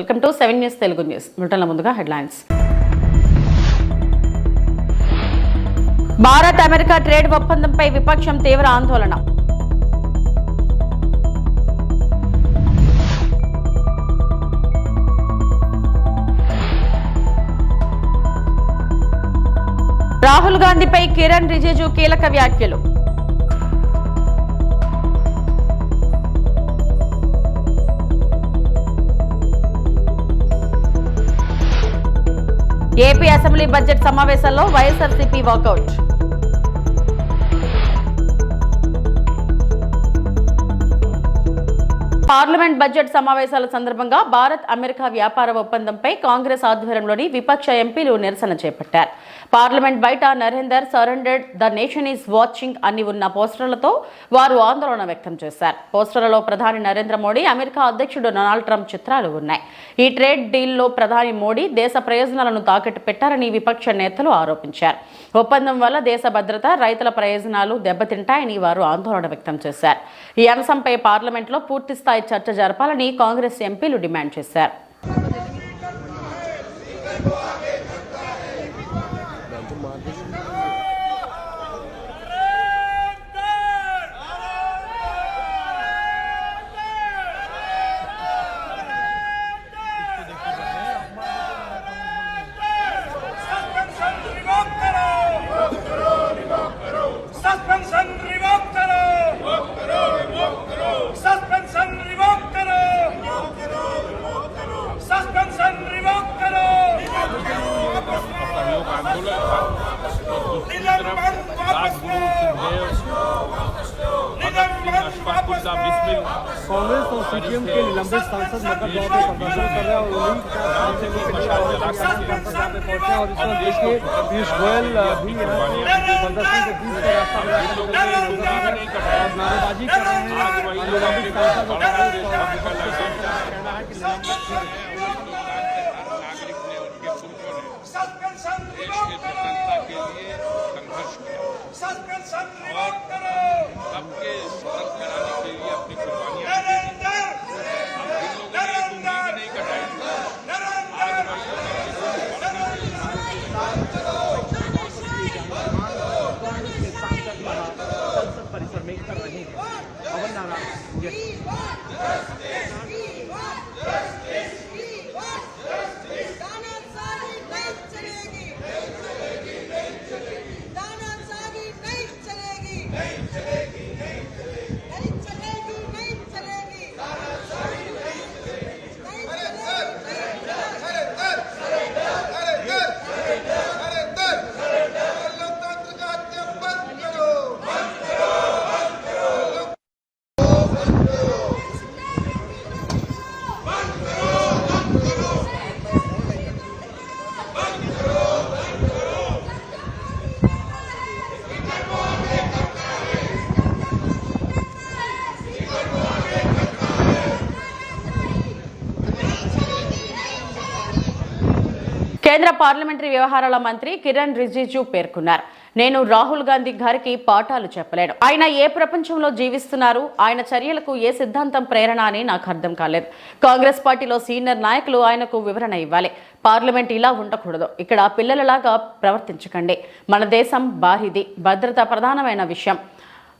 Welcome to seven news Telugu news. బులెటిన్ల ముందుగా headlines. Bharat America trade ఒప్పందంపై విపక్షం తీవ్ర ఆందోళన. రాహుల్ గాంధీపై కిరణ్ రిజిజు కీలక వ్యాఖ్యలు. ఏపీ అసెంబ్లీ బడ్జెట్ సమావేశంలో వైఎస్ఆర్సీపీ వాకౌట్. పార్లమెంట్ బడ్జెట్ సమావేశాల సందర్భంగా భారత్ అమెరికా వ్యాపార ఒప్పందంపై కాంగ్రెస్ ఆధ్వర్యంలోని విపక్ష ఎంపీలు నిరసన చేపట్టారు. పార్లమెంట్ బయట Narender surrendered the nation is watching అని ఉన్న పోస్టర్లతో వారు ఆందోళన వ్యక్తం చేశారు. పోస్టర్లలో ప్రధాని నరేంద్ర మోడీ అమెరికా అధ్యక్షుడు డొనాల్డ్ ట్రంప్ చిత్రాలు ఉన్నాయి. ఈ ట్రేడ్ డీల్లో ప్రధాని మోడీ దేశ ప్రయోజనాలను తాకట్టు పెట్టారని విపక్ష నేతలు ఆరోపించారు. ఒప్పందం వల్ల దేశ భద్రత రైతుల ప్రయోజనాలు దెబ్బతింటాయని వారు ఆందోళన వ్యక్తం చేశారు. ఈ అంశంపై పార్లమెంట్లో పూర్తిస్థాయి చర్చ జరపాలని కాంగ్రెస్ ఎంపీలు డిమాండ్ చేశారు. कांग्रेस और सीपीएम के निलंबित सांसद मकर दौड़ में प्रदर्शन कर रहे हैं और उन्हीं के पहुँचे और इस तरह देश के पीयूष गोयल भी प्रदर्शन के बीच का रास्ता नारेबाजी कर रहे हैं। निलंबित सांसद और कांग्रेस कहना है। कि निलंबित और सबके सतर्क कराने के लिए अपनी कुर्बानी పార్లమెంటరీ వ్యవహారాల మంత్రి కిరణ్ రిజిజు పేర్కొన్నారు. నేను రాహుల్ గాంధీ గారికి పాఠాలు చెప్పలేను. ఆయన ఏ ప్రపంచంలో జీవిస్తున్నారు? ఆయన చర్యలకు ఏ సిద్ధాంతం ప్రేరణ అని నాకు అర్థం కాలేదు. కాంగ్రెస్ పార్టీలో సీనియర్ నాయకులు ఆయనకు వివరణ ఇవ్వాలి. పార్లమెంట్ ఇలా ఉండకూడదు. ఇక్కడ పిల్లలలాగా ప్రవర్తించకండి. మన దేశం భారీది భద్రత ప్రధానమైన విషయం.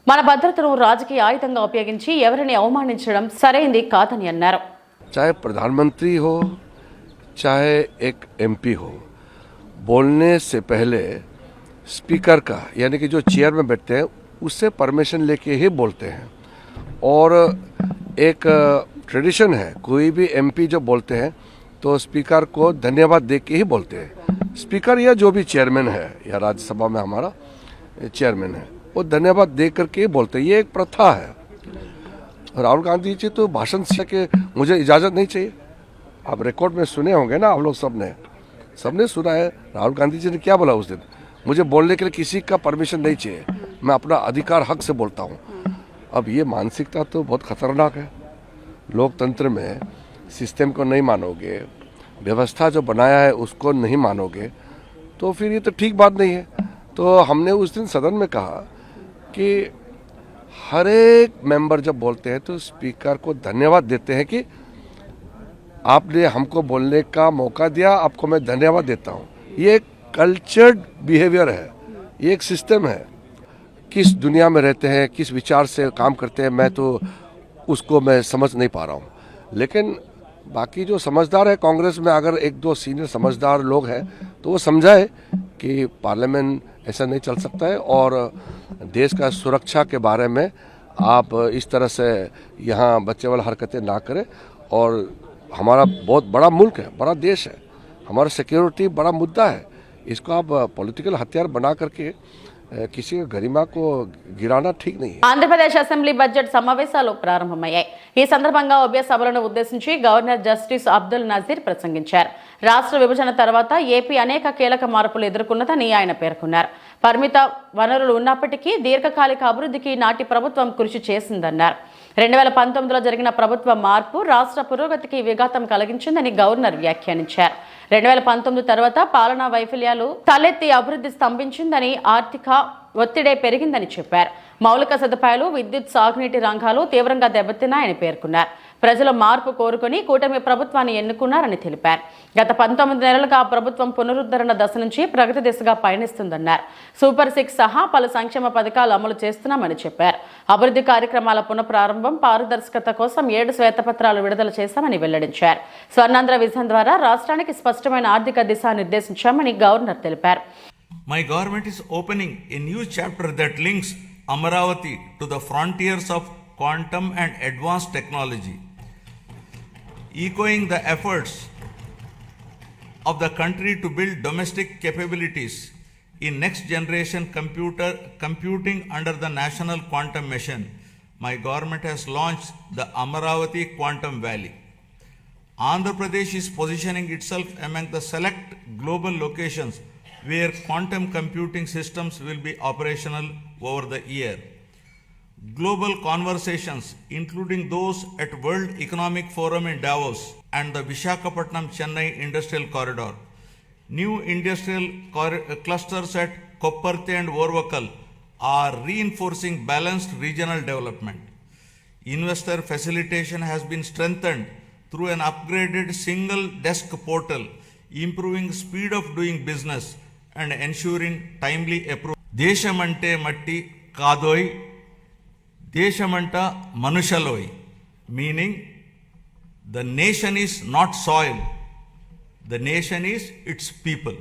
మన భద్రతను రాజకీయ ఆయుధంగా ఉపయోగించి ఎవరిని అవమానించడం సరైంది కాదని అన్నారు. ప్రధానమంత్రి హో చాహే ఎంపీ హో बोलने से पहले स्पीकर का, यानी कि जो चेयर में बैठते हैं, उससे परमिशन लेके ही बोलते हैं। और एक ट्रेडिशन है, कोई भी एमपी जब बोलते हैं तो स्पीकर को धन्यवाद दे के ही बोलते हैं। स्पीकर या जो भी चेयरमैन है, या राज्यसभा में हमारा चेयरमैन है, वो धन्यवाद दे करके ही बोलते हैं। ये एक प्रथा है। राहुल गांधी जी तो भाषण से के मुझे इजाज़त नहीं चाहिए। आप रिकॉर्ड में सुने होंगे ना, आप लोग सबने। सबने सुना है, राहुल गांधी जी ने क्या बोला उस दिन? मुझे बोलने के लिए किसी का परमिशन नहीं चाहिए। मैं अपना अधिकार हक से बोलता हूँ। अब ये मानसिकता तो बहुत खतरनाक है। लोकतंत्र में सिस्टम को नहीं मानोगे, व्यवस्था जो बनाया है उसको नहीं मानोगे तो फिर ये तो ठीक बात नहीं है। तो हमने उस दिन सदन में कहा कि हर एक मेंबर जब बोलते हैं तो स्पीकर को धन्यवाद देते हैं कि आपने हमको बोलने का मौका दिया, आपको मैं धन्यवाद देता हूँ। ये एक कल्चर्ड बिहेवियर है, ये एक सिस्टम है। किस दुनिया में रहते हैं, किस विचार से काम करते हैं, मैं तो उसको मैं समझ नहीं पा रहा हूँ। लेकिन बाकी जो समझदार है, कांग्रेस में अगर एक दो सीनियर समझदार लोग हैं तो वो समझाए कि पार्लियामेंट ऐसा नहीं चल सकता है और देश का सुरक्षा के बारे में आप इस तरह से यहाँ बच्चे वाला हरकतें ना करें और हमारा बहुत बड़ा मुल्क है बड़ा देश है हमारा सिक्योरिटी बड़ा मुद्दा है इसको आप पॉलिटिकल हथियार बना करके अ, किसी की गरिमा को गिराना ठीक नहीं है ఆంధ్రప్రదేశ్ అసెంబ్లీ బడ్జెట్ సమావేశాలు ప్రారంభమయ్యాయి ఈ సందర్భంగా ఉభయ సభలను ఉద్దేశించి గవర్నర్ జస్టిస్ అబ్దుల్ నజీర్ ప్రసంగించారు రాష్ట్ర విభజన తర్వాత ఏపీ అనేక కీలక మార్పులు ఎదుర్కొన్నదని ఆయన పేర్కొన్నారు పరిమిత వనరులు ఉన్నప్పటికీ దీర్ఘకాలిక అభివృద్ధికి నాటి ప్రభుత్వం కృషి చేసిందన్నారు రెండు వేల పంతొమ్మిదిలో జరిగిన ప్రభుత్వ మార్పు రాష్ట్ర పురోగతికి విఘాతం కలిగించిందని గవర్నర్ వ్యాఖ్యానించారు. రెండు వేల పంతొమ్మిది తర్వాత పాలనా వైఫల్యాలు తలెత్తి అభివృద్ధి స్తంభించిందని ఆర్థిక ఒత్తిడే పెరిగిందని చెప్పారు. మౌలిక సదుపాయాలు విద్యుత్ సాగునీటి రంగాలు తీవ్రంగా దెబ్బతిన్నాయని పేర్కొన్నారు. ప్రజలు మార్పు కోరుకుని కూటమి ప్రభుత్వాన్ని ఎన్నుకున్నారని తెలిపారు. గత పంతొమ్మిది నెలలుగా ఆ ప్రభుత్వం పునరుద్ధరణ దశ నుంచి ప్రగతి దిశగా పయనిస్తుందన్నారు. సూపర్ సిక్స్ సహా పలు సంక్షేమ పథకాలు అమలు చేస్తున్నామని చెప్పారు. అభివృద్ధి కార్యక్రమాల పునఃప్రారంభం పారదర్శకత కోసం ఏడు శ్వేతపత్రాలు విడుదల చేశామని వెల్లడించారు. స్వర్ణాంధ్ర విజన్ ద్వారా రాష్ట్రానికి స్పష్టమైన ఆర్థిక దిశ నిర్దేశించామని గవర్నర్ తెలిపారు. My government is opening a new chapter that links Amaravati to the frontiers of quantum and advance technology echoing the efforts of the country to build domestic capabilities in next generation computer computing under the national quantum mission my government has launched the amaravati quantum valley Andhra Pradesh is positioning itself among the select global locations where quantum computing systems will be operational over the year. Global conversations, including those at World Economic Forum in Davos and the Vishakhapatnam Chennai Industrial Corridor, new industrial cor- clusters at Kopparthe and Orvakal are reinforcing balanced regional development. Investor facilitation has been strengthened through an upgraded single desk portal, improving speed of doing business and ensuring timely approval. దేశమంటే మట్టి కాదోయ్ Deshamanta Manushaloi, meaning the nation is not soil, the nation is its people.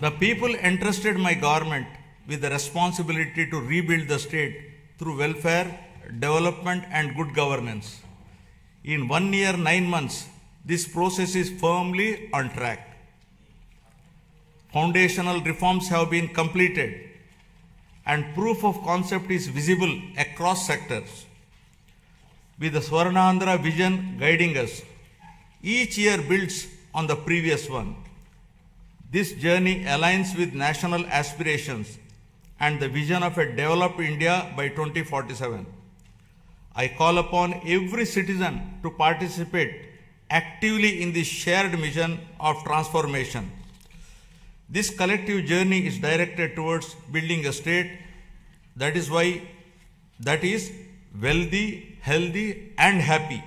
The people entrusted my government with the responsibility to rebuild the state through welfare, development, and good governance. In one year, nine months, this process is firmly on track. Foundational reforms have been completed and proof of concept is visible across sectors. With the Swarnandhra vision guiding us, each year builds on the previous one. This journey aligns with national aspirations and the vision of a developed India by 2047. I call upon every citizen to participate actively in this shared mission of transformation. This collective journey is directed towards building a state that is why that is wealthy, healthy and happy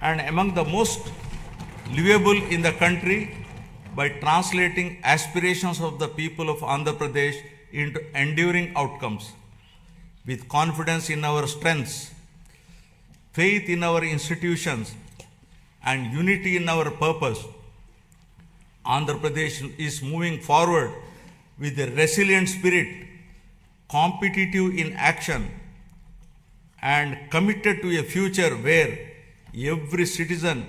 and among the most livable in the country by translating aspirations of the people of Andhra Pradesh into enduring outcomes. With confidence in our strengths, faith in our institutions, and unity in our purpose, Andhra Pradesh is moving forward with a resilient spirit, competitive in action, and committed to a future where every citizen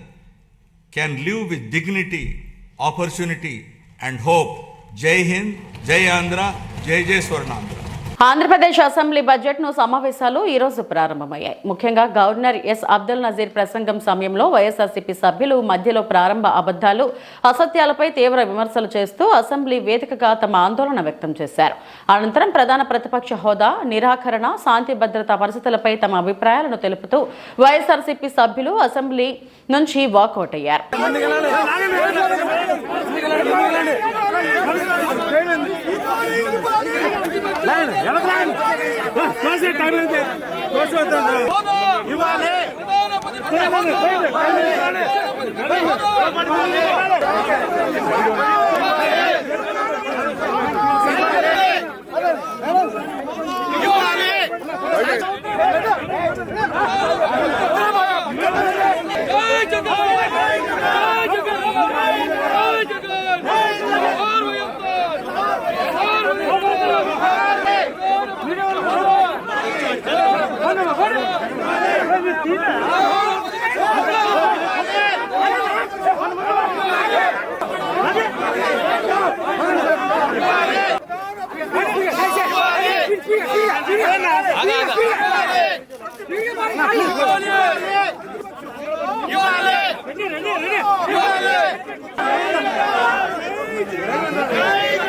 can live with dignity, opportunity, and hope. Jai Hind, Jai Andhra, Jai Jai Swarnandhra. Andhra Pradesh assembly బడ్జెట్ను సమావేశాలు ఈరోజు ప్రారంభమయ్యాయి. ముఖ్యంగా governor yes. Abdul Nazir ప్రసంగం సమయంలో వైఎస్ఆర్సీపీ సభ్యులు మధ్యలో ప్రారంభ అబద్ధాలు అసత్యాలపై తీవ్ర విమర్శలు చేస్తూ అసెంబ్లీ వేదికగా తమ ఆందోళన వ్యక్తం చేశారు. అనంతరం ప్రధాన ప్రతిపక్ష హోదా నిరాకరణ శాంతి భద్రతా పరిస్థితులపై తమ అభిప్రాయాలను తెలుపుతూ వైఎస్ఆర్సీపీ సభ్యులు అసెంబ్లీ నుంచి వాకౌట్ అయ్యారు. 아, 잠깐! 아, 잠깐! 아, 잠깐! Hey,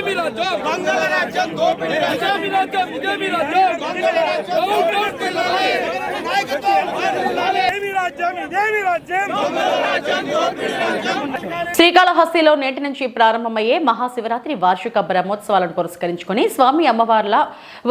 ಬಿಜೆಪಿ ರಾಜ್ಯ ಮಂಗಳ ರಾಜ್ಯ ಬಿಜೆಪಿ ರಾಜ್ಯ ಬಿಜೆಪಿ ರಾಜ್ಯ ನಾಯಕತ್ವ శ్రీకాళహస్తిలో నేటి నుంచి ప్రారంభమయ్యే మహాశివరాత్రి వార్షిక బ్రహ్మోత్సవాలను పురస్కరించుకుని స్వామి అమ్మవార్ల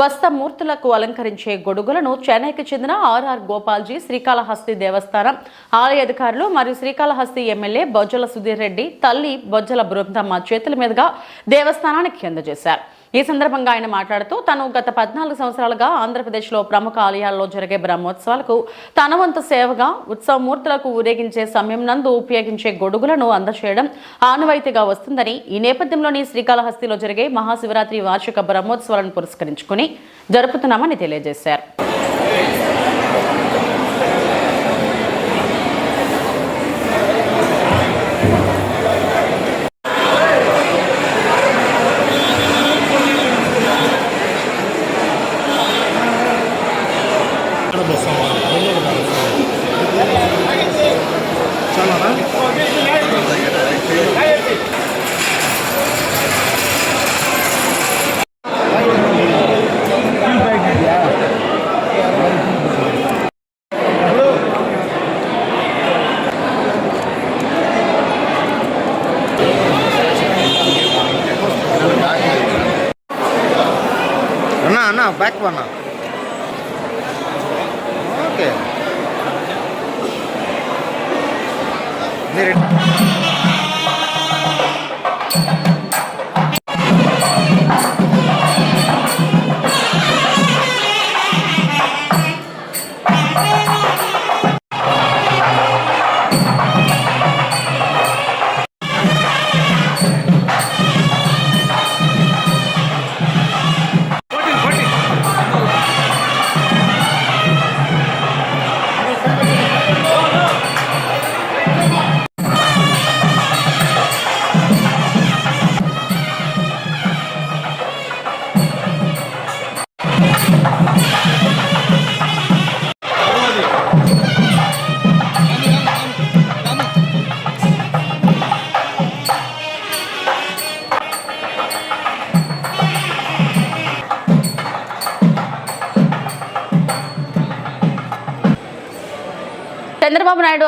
వస్తమూర్తులకు అలంకరించే గొడుగులను చెన్నైకి చెందిన ఆర్ఆర్ గోపాల్జీ శ్రీకాళహస్తి దేవస్థానం ఆలయ అధికారులు మరియు శ్రీకాళహస్తి ఎమ్మెల్యే బొజ్జల సుధీర్ రెడ్డి తల్లి బొజ్జల బృందమ్మ చేతుల మీదుగా దేవస్థానానికి అందజేశారు. ఈ సందర్భంగా ఆయన మాట్లాడుతూ తను గత పద్నాలుగు సంవత్సరాలుగా ఆంధ్రప్రదేశ్లో ప్రముఖ ఆలయాల్లో జరిగే బ్రహ్మోత్సవాలకు తన వంతు సేవగా ఉత్సవమూర్తులకు ఊరేగించే సమయం నందు ఉపయోగించే గొడుగులను అందచేయడం ఆనవాయితీగా వస్తుందని ఈ నేపథ్యంలోని శ్రీకాళహస్తిలో జరిగే మహాశివరాత్రి వార్షిక బ్రహ్మోత్సవాలను పురస్కరించుకుని జరుపుతున్నామని తెలియజేశారు.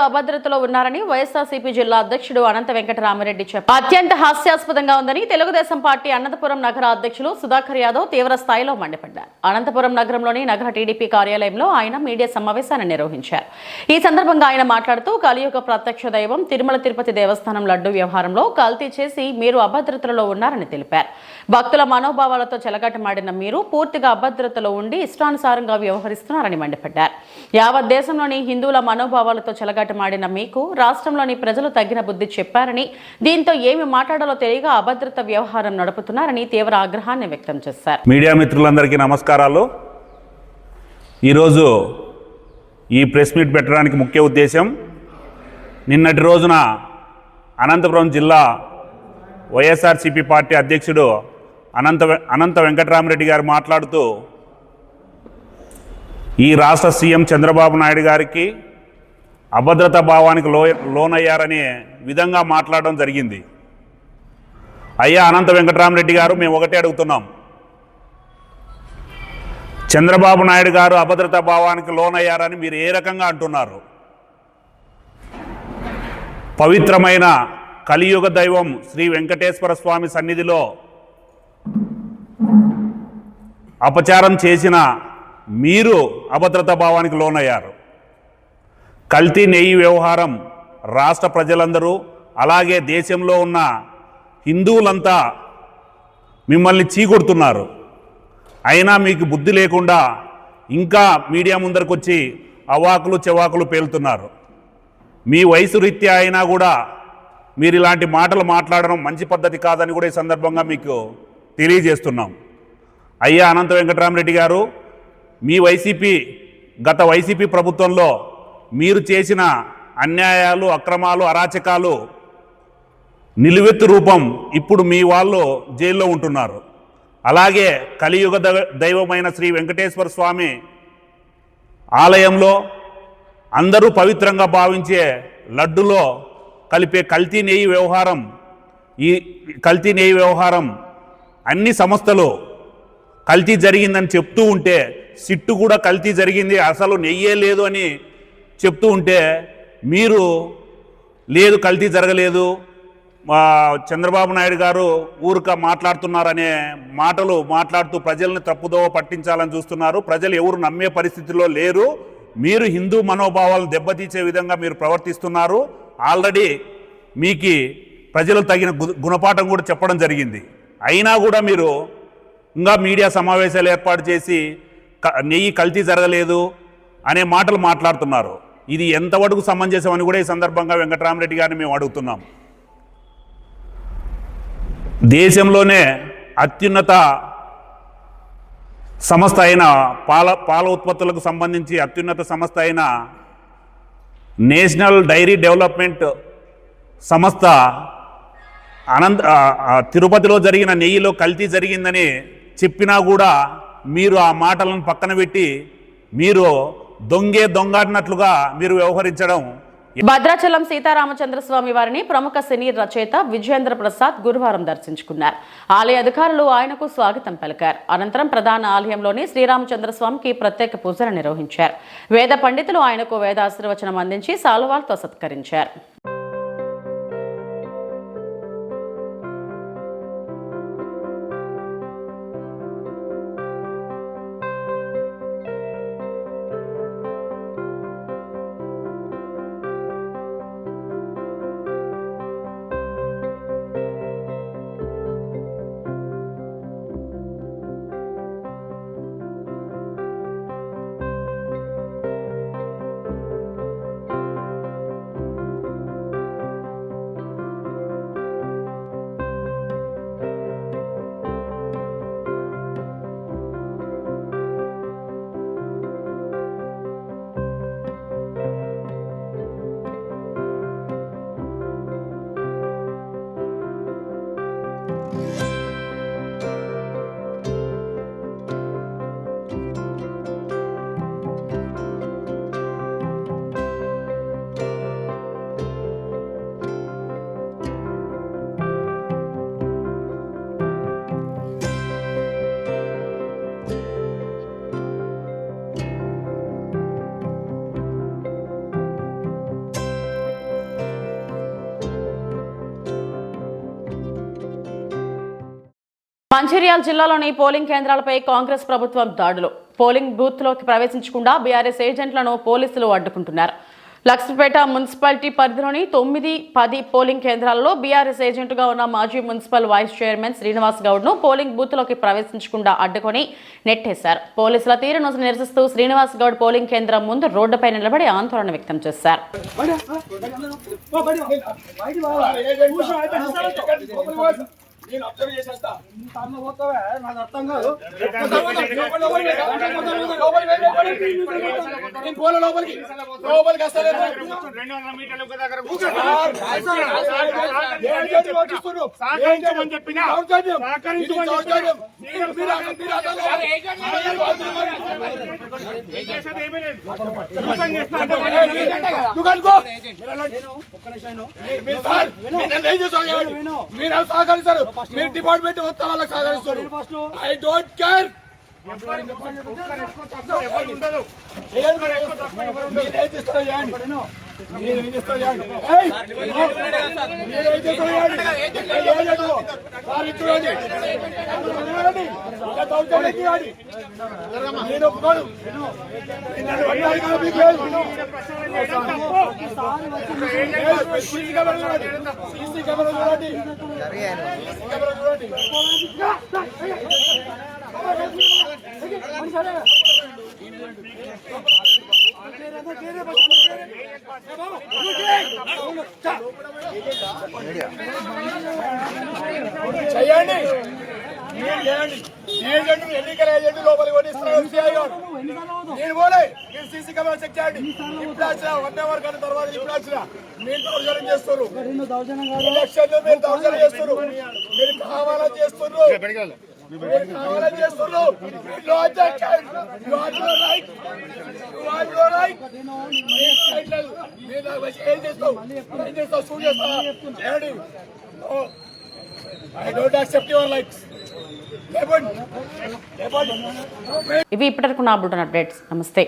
అభద్రతలో ఉన్నారని వైఎస్ఆర్సీపీ జిల్లా అధ్యక్షుడు అనంత వెంకటరామరెడ్డి చెప్పారు. అత్యంత హాస్యాస్పదంగా ఉందని తెలుగుదేశం పార్టీ అనంతపురం నగర అధ్యక్షులు సుధాకర్ యాదవ్ తీవ్ర స్థాయిలో మండిపడ్డారు. అనంతపురం నగరంలోని నగర టీడీపీ కార్యాలయంలో ఆయన మీడియా సమావేశాన్ని నిర్వహించారు. ఈ సందర్భంగా ఆయన మాట్లాడుతూ కలియుగ ప్రత్యక్ష దైవం తిరుమల తిరుపతి దేవస్థానం లడ్డు వ్యవహారంలో కల్తీ చేసి మీరు అభద్రతలో ఉన్నారని తెలిపారు. భక్తుల మనోభావాలతో చెలగటమాడిన మీరు పూర్తిగా అభద్రతలో ఉండి ఇష్టానుసారంగా వ్యవహరిస్తున్నారని మండిపడ్డారు. యావత్ దేశంలోని హిందువుల మనోభావాలతో చెలగాటమాడిన మీకు రాష్ట్రంలోని ప్రజలు తగిన బుద్ధి చెప్పారని దీంతో ఏమి మాట్లాడాలో తెలియక అభద్రత వ్యవహారం నడుపుతున్నారని తీవ్ర ఆగ్రహాన్ని వ్యక్తం చేశారు. మీడియా మిత్రులందరికీ నమస్కారాలు. ఈరోజు ఈ ప్రెస్ మీట్ పెట్టడానికి ముఖ్య ఉద్దేశం నిన్నటి రోజున అనంతపురం జిల్లా వైఎస్ఆర్సిపి పార్టీ అధ్యక్షుడు అనంత అనంత వెంకటరామరెడ్డి గారు మాట్లాడుతూ ఈ రాష్ట్ర సీఎం చంద్రబాబు నాయుడు గారికి అభద్రతా భావానికి లో లోనయ్యారనే విధంగా మాట్లాడడం జరిగింది. అయ్యా అనంత వెంకటరామరెడ్డి గారు మేము ఒకటే అడుగుతున్నాం. చంద్రబాబు నాయుడు గారు అభద్రతా భావానికి లోనయ్యారని మీరు ఏ రకంగా అంటున్నారు? పవిత్రమైన కలియుగ దైవం శ్రీ వెంకటేశ్వర స్వామి సన్నిధిలో అపచారం చేసిన మీరు అభద్రతా భావానికి లోనయ్యారు. కల్తీ నెయ్యి వ్యవహారం రాష్ట్ర ప్రజలందరూ అలాగే దేశంలో ఉన్న హిందువులంతా మిమ్మల్ని చీకొడుతున్నారు. అయినా మీకు బుద్ధి లేకుండా ఇంకా మీడియా ముందరకు వచ్చి అవాకులు చెవాకులు పేలుతున్నారు. మీ వయసు రీత్యా అయినా కూడా మీరు ఇలాంటి మాటలు మాట్లాడడం మంచి పద్ధతి కాదని కూడా ఈ సందర్భంగా మీకు తెలియజేస్తున్నాం. అయ్యా అనంత వెంకటరామరెడ్డి గారు మీ వైసీపీ గత వైసీపీ ప్రభుత్వంలో మీరు చేసిన అన్యాయాలు అక్రమాలు అరాచకాలు నిలువెత్తు రూపం ఇప్పుడు మీ వాళ్ళు జైల్లో ఉంటున్నారు. అలాగే కలియుగ దైవ- దైవమైన శ్రీ వెంకటేశ్వర స్వామి ఆలయంలో అందరూ పవిత్రంగా భావించే లడ్డులో కలిపే కల్తీ నెయ్యి వ్యవహారం ఈ కల్తీ నెయ్యి వ్యవహారం అన్ని సంస్థలు కల్తీ జరిగిందని చెప్తూ ఉంటే సిట్టు కూడా కల్తీ జరిగింది అసలు నెయ్యే లేదు అని చెప్తూ ఉంటే మీరు లేదు కల్తీ జరగలేదు మా చంద్రబాబు నాయుడు గారు ఊరిక మాట్లాడుతున్నారనే మాటలు మాట్లాడుతూ ప్రజల్ని తప్పుదోవ పట్టించాలని చూస్తున్నారు. ప్రజలు ఎవరు నమ్మే పరిస్థితిలో లేరు. మీరు హిందూ మనోభావాలను దెబ్బతీసే విధంగా మీరు ప్రవర్తిస్తున్నారు. ఆల్రెడీ మీకు ప్రజలు తగిన గు- గుణపాఠం కూడా చెప్పడం జరిగింది. అయినా కూడా మీరు ఇంకా మీడియా సమావేశాలు ఏర్పాటు చేసి నెయ్యి కల్తీ జరగలేదు అనే మాటలు మాట్లాడుతున్నారు. ఇది ఎంతవరకు సమంజసం అని కూడా ఈ సందర్భంగా వెంకటరామరెడ్డి గారిని మేము అడుగుతున్నాం. దేశంలోనే అత్యున్నత సంస్థ అయిన పాల పాల ఉత్పత్తులకు సంబంధించి అత్యున్నత సంస్థ అయిన నేషనల్ డైరీ డెవలప్మెంట్ సంస్థ అనంత తిరుపతిలో జరిగిన నెయ్యిలో కల్తీ జరిగిందని చెప్పినా కూడా మీరు ఆ మాటలను పక్కన పెట్టి మీరు దొంగే దొంగ అన్నట్లుగా మీరు వ్యవహరించడం భద్రాచలం సీతారామచంద్ర స్వామి వారిని ప్రముఖ సినీ రచయిత విజయేంద్ర ప్రసాద్ గురువారం దర్శించుకున్నారు. ఆలయ అధికారులు ఆయనకు స్వాగతం పలికారు. అనంతరం ప్రధాన ఆలయంలోని శ్రీరామచంద్ర స్వామికి ప్రత్యేక పూజలు నిర్వహించారు. వేద పండితులు ఆయనకు వేదాశీర్వచనం అందించి సాలువాలతో సత్కరించారు మంచిర్యాల జిల్లాలోని పోలింగ్ కేంద్రాలపై కాంగ్రెస్ ప్రభుత్వం దాడులు. పోలింగ్ బూత్లోకి ప్రవేశించకుండా బీఆర్ఎస్ ఏజెంట్లను పోలీసులు అడ్డుకుంటున్నారు. లక్ష్మీపేట మున్సిపాలిటీ పరిధిలోని తొమ్మిది పది పోలింగ్ కేంద్రాల్లో బీఆర్ఎస్ ఏజెంట్గా ఉన్న మాజీ మున్సిపల్ వైస్ చైర్మన్ శ్రీనివాస్ గౌడ్ను పోలింగ్ బూత్లోకి ప్రవేశించకుండా అడ్డుకొని నెట్టేశారు. పోలీసుల తీరును నిరసిస్తూ శ్రీనివాస్ గౌడ్ పోలింగ్ కేంద్రం ముందు రోడ్డుపై నిలబడి ఆందోళన వ్యక్తం చేశారు. నేను అబ్జర్వ్ చేసేస్తా నాకు అర్థం కాదు నేను పోలే లోపలికి లోపలికి వస్తాను మీరు సహకరిస్తారు మీరు డిపార్ట్మెంట్ మొత్తం వాళ్ళకి సహకరిస్తారు. I don't care. మీరేం చేస్తారో చేయండి. మీరేం నేను ఒప్పుకోను చూడండి చూడండి చేయండి. మీరు చేయండి. ఏజెంట్ ఎన్నికల ఏజెంట్ లోపలికి గారు. నేను పోలే. మీరు సీసీ కెమెరా చెక్ చేయండి. ఇప్పుడు వచ్చిన వన్ అవర్ కానీ తర్వాత ఇప్పుడు వచ్చిన మీరు దౌర్జన్యం చేస్తారు ఎలక్షన్ మీరు దౌర్జన్యం చేస్తారు మీరు కావాలని చేస్తున్నారు. కావాలని చేస్తున్నారు You are the child. నాకు వచ్చి ఏం చేస్తావు ఏం చేస్తావు సూట్ చేస్తావా చేయండి ఇవి ఇప్పటివరకు నా బుల్టన్ అప్డేట్స్ నమస్తే